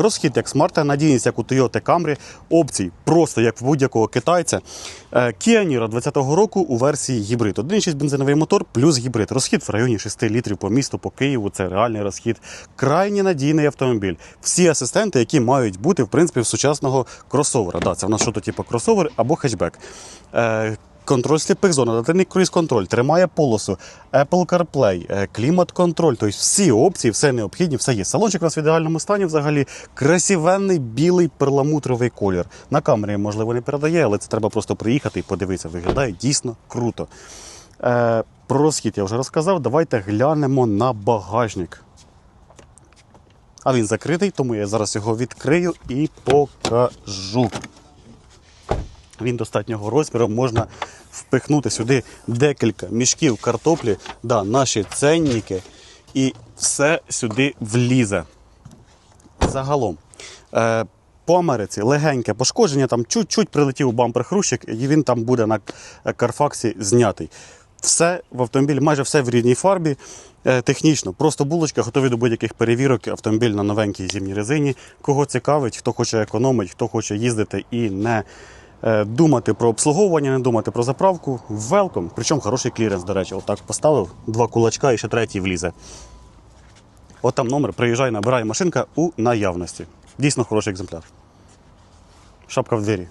Розхід як смарта, надійність як у Toyota Camry, опцій просто як в будь-якого китайця. Е, Kia Niro 2020 року у версії гібрид. 1,6 бензиновий мотор плюс гібрид. Розхід в районі 6 літрів по місту, по Києву. Це реальний розхід. Крайні надійний автомобіль. Всі асистенти, які мають бути в принципі в сучасного кросовера. Да, це в нас що то типу кросовер або хетчбек. Контроль сліпих зон, адаптивний круїз-контроль, тримає полосу, Apple CarPlay, е, клімат-контроль, тобто всі опції, все необхідні, все є. Салончик у нас в ідеальному стані взагалі. Красивенний білий перламутровий колір. На камері, можливо, не передає, але це треба просто приїхати і подивитися. Виглядає дійсно круто. Е, про розхід я вже розказав. Давайте глянемо на багажник. А він закритий, тому я зараз його відкрию і покажу. Він достатнього розміру, можна впихнути сюди декілька мішків картоплі, да, наші ценники, і все сюди влізе. Загалом. Е, по Америці легеньке пошкодження, там чуть-чуть прилетів бампер хрущик, і він там буде на карфаксі знятий. Все в автомобілі, майже все в рідній фарбі. Е, Технічно, просто булочка, готові до будь-яких перевірок. Автомобіль на новенькій зимній резині. Кого цікавить, хто хоче економити, хто хоче їздити і не думати про обслуговування, не думати про заправку. Велком. Причому хороший кліренс, до речі. Отак поставив два кулачка і ще третій влізе. От там номер, приїжджай, набирай машинка у наявності. Дійсно хороший екземпляр. Шапка в двері.